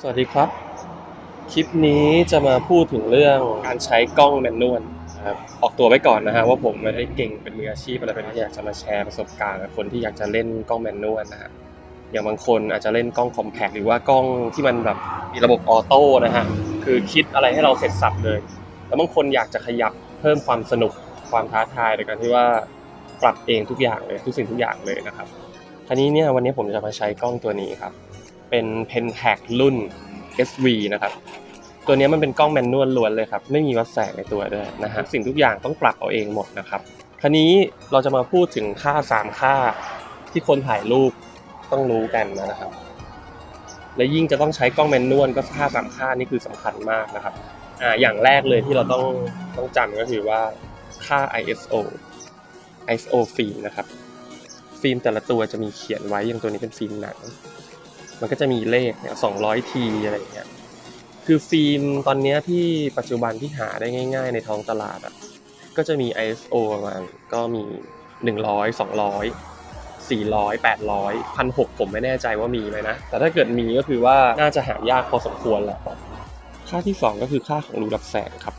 สวัสดีครับ คลิปนี้จะมาพูดถึงเรื่องการใช้กล้องแมนนวลนะครับออกตัวไว้ก่อนนะฮะว่าผมไม่ได้เก่งเป็นมืออาชีพอะไรเป็นอยากจะมาแชร์ประสบการณ์กับคนที่อยากจะเล่นกล้องแมนนวลนะฮะอย่างบางคนอาจจะเล่นกล้องคอมแพคหรือว่ากล้องที่มันแบบมีระบบออโต้นะฮะคือคิดอะไรให้เราเสร็จสับเลย แล้วบางคนอยากจะขยับเพิ่มความสนุกความท้าทายโดยการที่ว่าปรับเองทุกอย่างเลยทุกสิ่งทุกอย่างเลยนะครับคราวนี้เนี่ยวันนี้ผมจะมาใช้กล้องตัวนี้ครับ เป็น Pentax รุ่น SV นะครับ ตัวนี้มันเป็นกล้องแมนนวลล้วนเลยครับ ไม่มีวัดแสงในตัวด้วยนะฮะสิ่งทุกอย่างต้องปรับเอาเองหมดนะครับ คราวนี้เราจะมาพูดถึงค่า 3 ค่าที่คนถ่ายรูปต้องรู้กันนะครับ และยิ่งจะต้องใช้กล้องแมนนวลก็ค่าสามค่านี่คือสำคัญมากนะครับอ่าอย่างแรกเลยที่เราต้องต้องจำก็คือว่าค่า ISO ISO ฟิล์มนะครับ ฟิล์มแต่ละตัวจะมีเขียนไว้อย่างตัวนี้เป็นฟิล์มหนัง มันก็จะมีเลขเนี่ย200ทีอะไรเงี้ย คือฟิล์มตอนนี้ที่ปัจจุบันที่หาได้ง่าย ๆ ในท้องตลาดอะ ก็จะมี ISO ประมาณก็มี100 200 400 800 1,600ผมไม่แน่ใจว่ามีไหมนะ แต่ถ้าเกิดมีก็คือว่าน่าจะหายากพอสมควรแหละ ค่าที่2ก็คือค่าของรูรับแสงครับ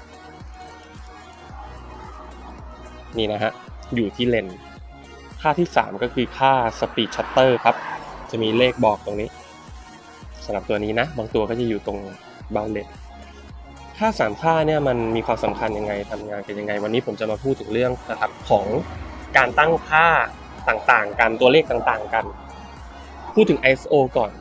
นี่นะฮะ อยู่ที่เลนส์ค่าที่ 3 ก็คือค่า speed shutter ครับ จะมีเลขบอกตรงนี้ สำหรับตัวนี้นะ บางตัวก็จะอยู่ตรงเบาเลนค่า3ค่าเนี่ยมันมีความสำคัญยังไงทำงานกันยังไง วันนี้ผมจะมาพูดถึงเรื่องนะครับของการตั้งค่าต่างๆ กันตัวเลขต่างๆ กัน พูดถึง ISO ก่อน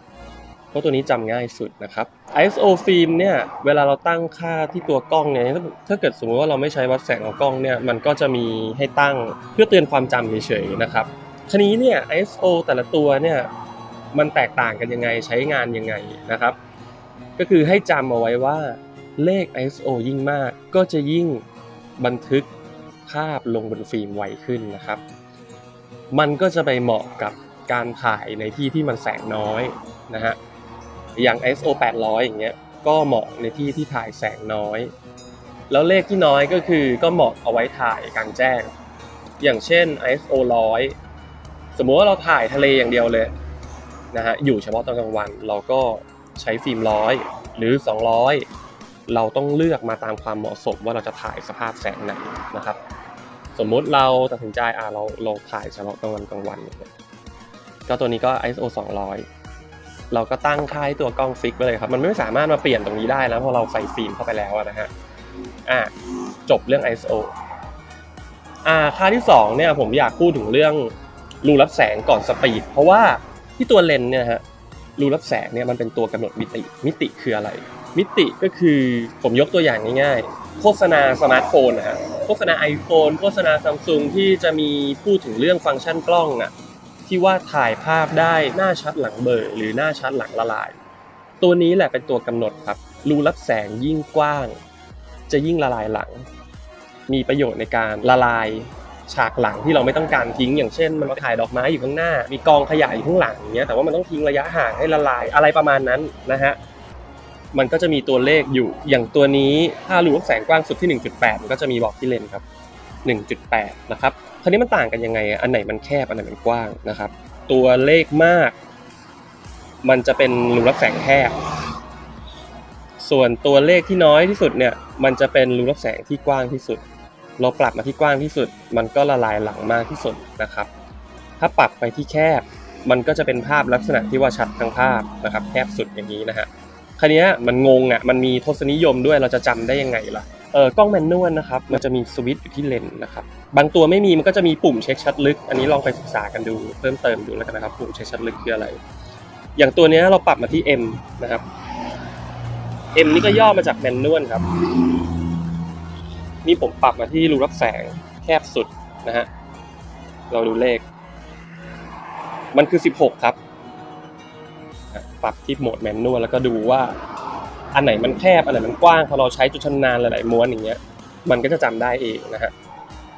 เพราะตัวนี้จำง่ายสุดนะครับ ISO ฟิล์มเนี่ยเวลาเราตั้งค่าที่ตัวกล้องเนี่ยถ้าถ้าเกิดสมมติว่าเราไม่ใช้วัดแสงของกล้องเนี่ยมันก็จะมีให้ตั้งเพื่อเตือนความจำเฉยๆนะครับทีนี้เนี่ย ISO แต่ละตัวเนี่ย มันแตกต่างกันยังไงใช้งานยังไงนะครับ ก็คือให้จำเอาไว้ว่าเลข ISO ยิ่งมากก็จะยิ่งบันทึกภาพลงบนฟิล์มไวขึ้นนะครับ มันก็จะไปเหมาะกับการถ่ายในที่ที่มันแสงน้อยนะฮะ อย่าง ISO 800 อย่างเงี้ย ก็เหมาะในที่ที่ถ่ายแสงน้อย แล้วเลขที่น้อยก็คือก็เหมาะเอาไว้ถ่ายกลางแจ้ง อย่างเช่น ISO 100 สมมุติว่าเราถ่ายทะเลอย่างเดียวเลย นะฮะอยู่เฉพาะตอนกลางวัน เราก็ใช้ฟิล์มร้อยหรือ 200 เราต้องเลือกมาตามความเหมาะสมว่าเราจะถ่ายสภาพแสงไหนนะครับ สมมุติเราตัดสินใจอ่าเราเราถ่ายเฉพาะกลางวันกลางวันเงี้ยก็ตัวนี้ก็ ISO 200 เราก็ตั้งค่าให้ตัวกล้องฟิกไปเลยครับ มันไม่สามารถมาเปลี่ยนตรงนี้ได้แล้วเพราะเราใส่ฟิล์มเข้าไปแล้วนะฮะอะจบเรื่อง ISO อ่าค่าที่สองเนี่ยผมอยากพูดถึงเรื่องรูรับแสงก่อนสปีดเพราะว่า ที่ตัวเลนส์เนี่ยฮะรูรับแสงเนี่ยมันเป็นตัวกำหนดมิติ มิติคืออะไร มิติก็คือผมยกตัวอย่างง่ายๆ โฆษณาสมาร์ทโฟนนะฮะโฆษณา iPhone โฆษณาซัมซุงที่จะมีพูดถึงเรื่องฟังก์ชันกล้องอะที่ว่าถ่ายภาพได้หน้าชัดหลังเบลอหรือหน้าชัดหลังละลาย ตัวนี้แหละเป็นตัวกำหนดครับรูรับแสงยิ่งกว้าง จะยิ่งละลายหลัง มีประโยชน์ในการละลาย ฉากหลังที่เราไม่ต้องการทิ้ง อย่างเช่น มันมาถ่ายดอกไม้อยู่ข้างหน้า มีกองขยะอยู่ข้างหลังอย่างเงี้ยแต่ว่ามันต้องทิ้งระยะห่างให้ละลายอะไรประมาณนั้นนะฮะมันก็จะมีตัวเลขอยู่อย่างตัวนี้ถ้ารูรับแสงกว้างสุดที่ 1.8 มันก็จะมีบอกที่เลนครับ 1.8 นะครับคราวนี้มันต่างกันยังไง อันไหนมันแคบอันไหนมันกว้างนะครับ ตัวเลขมาก มันจะเป็นรูรับแสงแคบส่วนตัวเลขที่น้อยที่สุดเนี่ยมันจะเป็นรูรับแสงที่กว้างที่สุด เราปรับมาที่กว้างที่สุด มันก็ละลายหลังมากที่สุดนะครับ ถ้าปรับไปที่แคบ มันก็จะเป็นภาพลักษณะที่ว่าชัดทั้งภาพนะครับ แคบสุดอย่างนี้นะฮะคราวนี้มันงงอะ มันมีทศนิยมด้วย เราจะจำได้ยังไงล่ะ เออกล้องแมนนวลนะครับ มันจะมีสวิตช์อยู่ที่เลนนะครับ บางตัวไม่มีมันก็จะมีปุ่มเช็คชัดลึก อันนี้ลองไปศึกษากันดู เพิ่มเติมดูแล้วกันนะครับ ปุ่มเช็คชัดลึกคืออะไร อย่างตัวนี้เราปรับมาที่ M นะครับ M นี่ก็ย่อมาจากแมนนวลครับ นี่ผมปรับมาที่รูรับแสงแคบสุดนะฮะ เราดูเลข มันคือ 16 ครับ ปรับที่โหมดแมนนวลแล้วก็ดูว่า อันไหนมันแคบ อันไหนมันกว้าง พอเราใช้จุดชำนาญหลายๆม้วนอย่างเงี้ย มันก็จะจำได้เองนะฮะ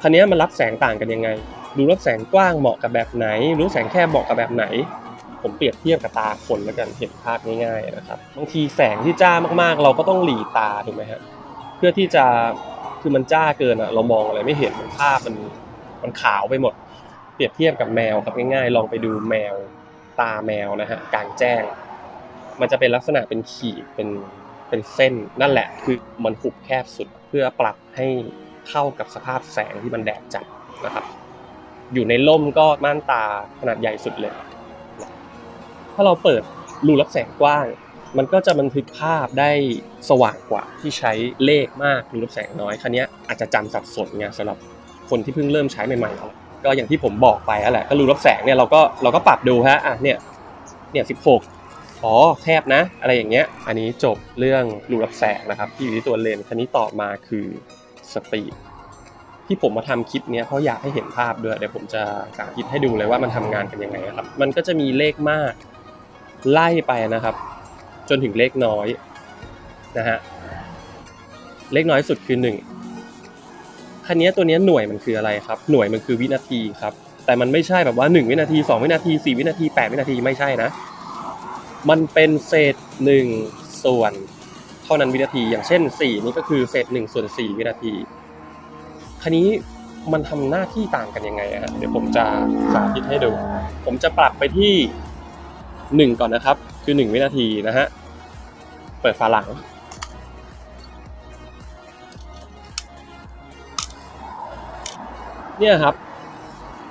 คราวนี้มันรับแสงต่างกันยังไง ดูรับแสงกว้างเหมาะกับแบบไหน รู้แสงแคบเหมาะกับแบบไหน ผมเปรียบเทียบกับตาคนแล้วกันเห็นภาพง่ายๆนะครับ บางทีแสงที่จ้ามากๆ เราก็ต้องหลีตาถูกไหมฮะ เพื่อที่จะ คือมันจ้าเกินอะเรามองอะไรไม่เห็นภาพมันมันขาวไปหมด เปรียบเทียบกับแมวครับง่ายๆ ลองไปดูแมวตาแมวนะฮะกลางแจ้ง มันจะเป็นลักษณะเป็นขีดเป็นเป็นเส้นนั่นแหละคือมันหุบแคบสุดเพื่อปรับให้เข้ากับสภาพแสงที่มันแดดจัดนะครับ อยู่ในร่มก็ม่านตาขนาดใหญ่สุดเลย ถ้าเราเปิดรูรับแสงกว้าง มันก็จะบันทึกภาพได้สว่างกว่าที่ใช้เลขมากรูรับแสงน้อยคันนี้อาจจะจำสับสนไงสำหรับคนที่เพิ่งเริ่มใช้ใหม่ๆก็อย่างที่ผมบอกไปนั่นแหละก็รูรับแสงเนี่ยเราก็เราก็ปรับดูฮะอะเนี่ยเนี่ยสิบหกอ๋อแคบนะ อะไรอย่างเงี้ย อันนี้จบเรื่องรูรับแสงนะครับ ที่อยู่ที่ตัวเลนส์คันนี้ต่อมาคือสปีดที่ผมมาทำคลิปเนี้ยเพราะอยากให้เห็นภาพด้วยเดี๋ยวผมจะสาธิตให้ดูเลยว่ามันทำงานกันยังไงนะครับ มันก็จะมีเลขมากไล่ไปนะครับ จนถึงเลขน้อยนะฮะเลขน้อยสุดคือหนึ่งคันนี้ตัวนี้หน่วยมันคืออะไรครับ หน่วยมันคือวินาทีครับ แต่มันไม่ใช่แบบว่า 1 วินาที 2 วินาที 4 วินาที 8 วินาทีไม่ใช่นะ มันเป็นเศษ 1 ส่วน เท่านั้นวินาที อย่างเช่น 4 นี่ก็คือเศษ 1 ส่วน 4 วินาที คันนี้มันทำหน้าที่ต่างกันยังไงฮะเดี๋ยวผมจะสาธิตให้ดู ผมจะปรับไปที่ 1 ก่อนนะครับ คือ 1 วินาทีนะฮะ เปิดฝาหลัง เนี่ยครับ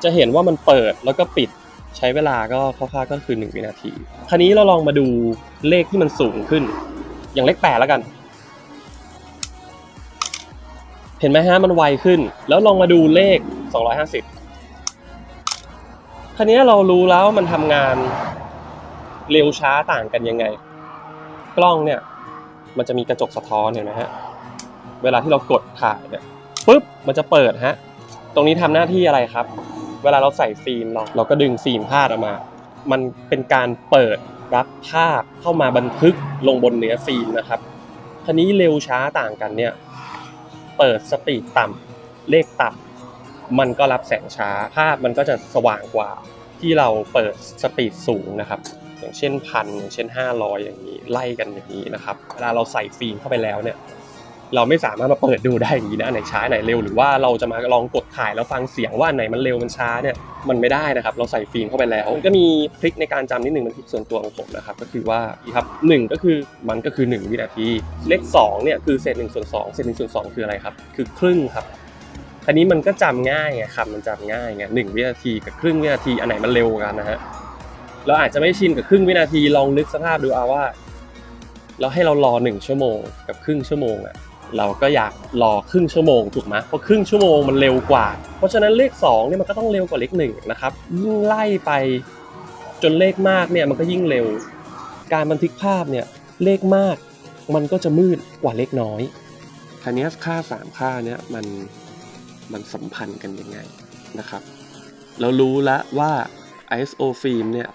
จะเห็นว่ามันเปิดแล้วก็ปิดใช้เวลาก็คร่าวๆก็คือ 1 วินาที คราวนี้เราลองมาดูเลขที่มันสูงขึ้น อย่างเลขแปดแล้วกัน เห็นไหมฮะมันไวขึ้น แล้วลองมาดูเลข 250คราวนี้เรารู้แล้วมันทำงาน เร็วช้าต่างกันยังไง กล้องเนี่ย มันจะมีกระจกสะท้อนเห็นไหมฮะ เวลาที่เรากดถ่ายเนี่ยปุ๊บมันจะเปิดฮะ ตรงนี้ทำหน้าที่อะไรครับ เวลาเราใส่ฟิล์มเราเราก็ดึงฟิล์มพาดออกมา มันเป็นการเปิดรับภาพเข้ามาบันทึกลงบนเนื้อฟิล์มนะครับทีนี้เร็วช้าต่างกันเนี่ย เปิดสปีดต่ำเลขต่ำมันก็รับแสงช้า ภาพมันก็จะสว่างกว่าที่เราเปิดสปีดสูงนะครับ อย่างเช่นพันอย่างเช่น 500 อย่างนี้ไล่กันอย่างนี้นะครับเวลาเราใส่ฟิล์มเข้าไปแล้วเนี่ยเราไม่สามารถมาเปิดดูได้อย่างนี้นะไหนช้าไหนเร็วหรือว่าเราจะมาลองกดถ่ายแล้วฟังเสียงว่าไหนมันเร็วมันช้าเนี่ยมันไม่ได้นะครับ เราใส่ฟิล์มเข้าไปแล้ว ก็มีทริคในการจำนิดหนึ่งเป็นทริคส่วนตัวของผมนะครับก็คือว่าครับหนึ่งก็คือมันก็คือ 1 วินาทีเลข2เนี่ยคือเศษ1ส่วน2เศษ1ส่วน2คืออะไรครับ คือครึ่งครับอันนี้มันก็จำง่ายไงคำมันจำง่ายไงหนึ่งวินาทีกับครึ่งวินาทีอันไหนมันเร็วกันนะฮะ เราอาจจะไม่ชินกับครึ่งวินาทีลองนึกสภาพดูเอาว่า เราให้เรารอหนึ่งชั่วโมงกับครึ่งชั่วโมงอะเราก็อยากรอครึ่งชั่วโมงถูกไหมเพราะครึ่งชั่วโมงมันเร็วกว่า เพราะฉะนั้นเลข2เนี่ยมันก็ต้องเร็วกว่าเลข1นะครับยิ่งไล่ไปจนเลขมากเนี่ยมันก็ยิ่งเร็ว การบันทึกภาพเนี่ยเลขมากมันก็จะมืดกว่าเลขน้อยคราวนี้ค่าสามค่าเนี่ยมันมันสัมพันธ์กันยังไงนะครับ เรารู้แล้วว่า ISO ฟิล์มเนี่ย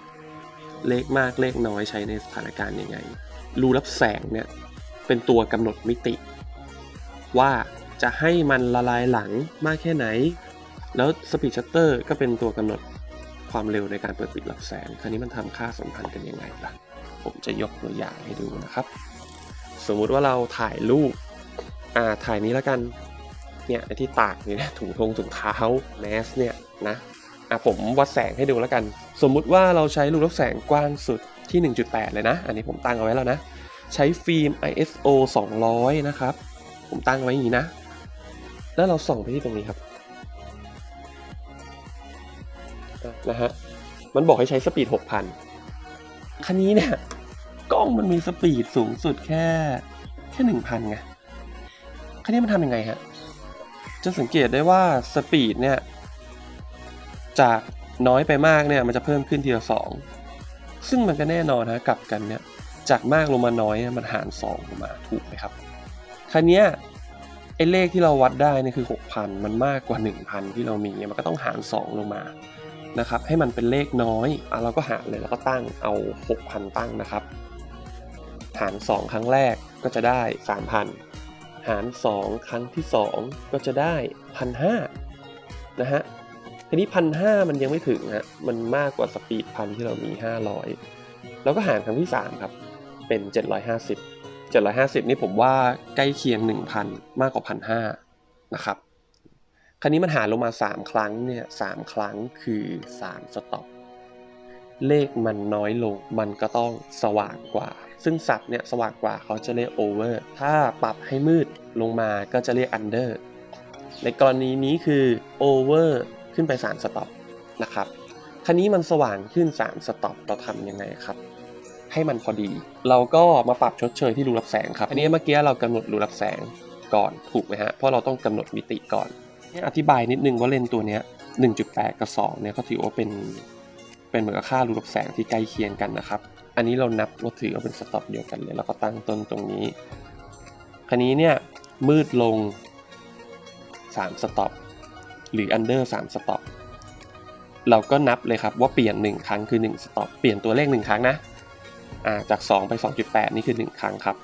เลขมากเลขน้อยใช้ในสถานการณ์ยังไง รูรับแสงเนี่ยเป็นตัวกำหนดมิติ ว่าจะให้มันละลายหลังมากแค่ไหน แล้วสปีดชัตเตอร์ก็เป็นตัวกำหนดความเร็วในการเปิดปิดรับแสง คราวนี้มันทำค่าสัมพันธ์กันยังไงล่ะ ผมจะยกตัวอย่างให้ดูนะครับ สมมุติว่าเราถ่ายรูป อ่า ถ่ายนี้แล้วกัน เนี่ยไอ้ที่ตากนี่นะถุงทงถุงเท้าแมสเนี่ยนะ อะผมวัดแสงให้ดูแล้วกัน สมมุติว่าเราใช้รูกรับแสงกว้างสุดที่ 1.8 เลยนะ อันนี้ผมตั้งเอาไว้แล้วนะ ใช้ฟิล์ม ISO 200 นะครับ ผมตั้งไว้อย่างนี้นะ แล้วเราส่องไปที่ตรงนี้ครับนะฮะ มันบอกให้ใช้สปีด 6,000 คันนี้เนี่ย กล้องมันมีสปีดสูงสุดแค่แค่ 1,000 ไง คันนี้มันทำยังไงฮะ จะสังเกตได้ว่าสปีดเนี่ย จาก น้อยไปมากเนี่ยมันจะเพิ่มขึ้นทีละสองซึ่งมันก็แน่นอนฮะกลับกันเนี่ยจากมากลงมาน้อยมันหาร2ลงมาถูกไหมครับคราวเนี้ยไอ้เลขที่เราวัดได้นี่คือ 6,000 มันมากกว่า 1,000 ที่เรามีมันก็ต้องหาร 2 ลงมานะครับให้มันเป็นเลขน้อยอเราก็หารเลยแล้วก็ตั้งเอา 6,000 ตั้งนะครับ หาร 2 ครั้งแรกก็จะได้ 3,000 หาร 2 ครั้งที่ 2 ก็จะได้ 1,500นะฮะ ทีนี้พันห้ามันยังไม่ถึงฮะมันมากกว่าสปีดพันที่เรามี 500 แล้วก็หารครั้งที่ 3 ครับ เป็น 750 750 นี่ผมว่าใกล้เคียง 1,000 มากกว่า 1,500 นะครับ คราวนี้มันหารลงมา 3 ครั้งเนี่ย3ครั้งคือ 3 สต็อปเลขมันน้อยลงมันก็ต้องสว่างกว่า ซึ่งศัพท์เนี่ยสว่างกว่าเขาจะเรียก over ถ้าปรับให้มืดลงมาก็จะเรียก under ในกรณีนี้คือ over ขึ้นไป 3 สต็อปนะครับคันนี้มันสว่างขึ้น 3 สต็อปเราทำยังไงครับให้มันพอดี เราก็มาปรับชดเชยที่รูรับแสงครับ อันนี้เมื่อกี้เรากำหนดรูรับแสงก่อนถูกไหมฮะ เพราะเราต้องกำหนดมิติก่อนเนี่ยอธิบายนิดนึงว่าเลนตัวเนี้ย1.8 กับ 2 เนี่ยก็ถือว่าเป็นเป็นเหมือนกับค่ารูรับแสงที่ใกล้เคียงกันนะครับ อันนี้เรานับว่าถือว่าเป็นสต็อปเดียวกันเลย แล้วก็ตั้งต้นตรงนี้ คันนี้เนี่ยมืดลง 3 สต็อป หรือ under 3สต็อปเราก็นับเลยครับว่าเปลี่ยน 1 ครั้งคือ1สต็อปเปลี่ยนตัวเลข 1 ครั้งนะาจาก 2 ไป 2.8 นี่คือ 1 ครั้งครับ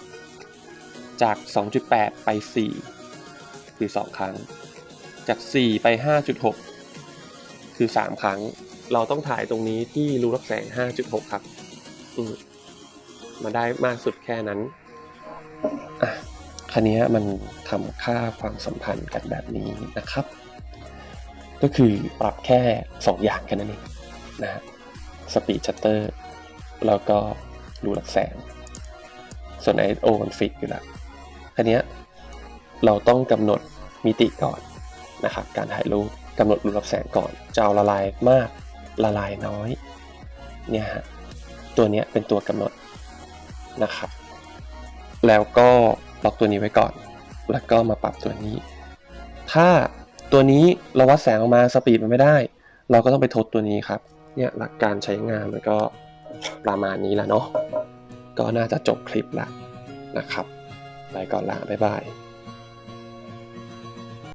จาก 2.8 ไป 4 คือ 2 ครั้ง จาก 4 ไป 5.6 คือ 3 ครั้ง เราต้องถ่ายตรงนี้ที่รูรับแสง 5.6 ครับอืมมาได้มากสุดแค่นั้นอะคันนี้มันทำค่าความสัมพันธ์กันแบบนี้นะครับ ก็คือปรับแค่ 2 อย่างแค่นั้นเองนะฮะสปีดชัตเตอร์แล้วก็รูรับแสงส่วน ISO มันฟิกอยู่แล้วคันเนี้ยเราต้องกำหนดมิติก่อนนะครับการถ่ายรูปกำหนดรูรับแสงก่อนจะเอาละลายมากละลายน้อยเนี่ยฮะตัวเนี้ยเป็นตัวกำหนดนะครับ แล้วก็ล็อกตัวนี้ไว้ก่อน แล้วก็มาปรับตัวนี้ ถ้า ตัวนี้เราวัดแสงออกมาสปีดมันไม่ได้ เราก็ต้องไปทดตัวนี้ครับ เนี่ยหลักการใช้งานมันก็ประมาณนี้แหละเนาะ ก็น่าจะจบคลิปละนะครับ ไปก่อนละบ๊ายบาย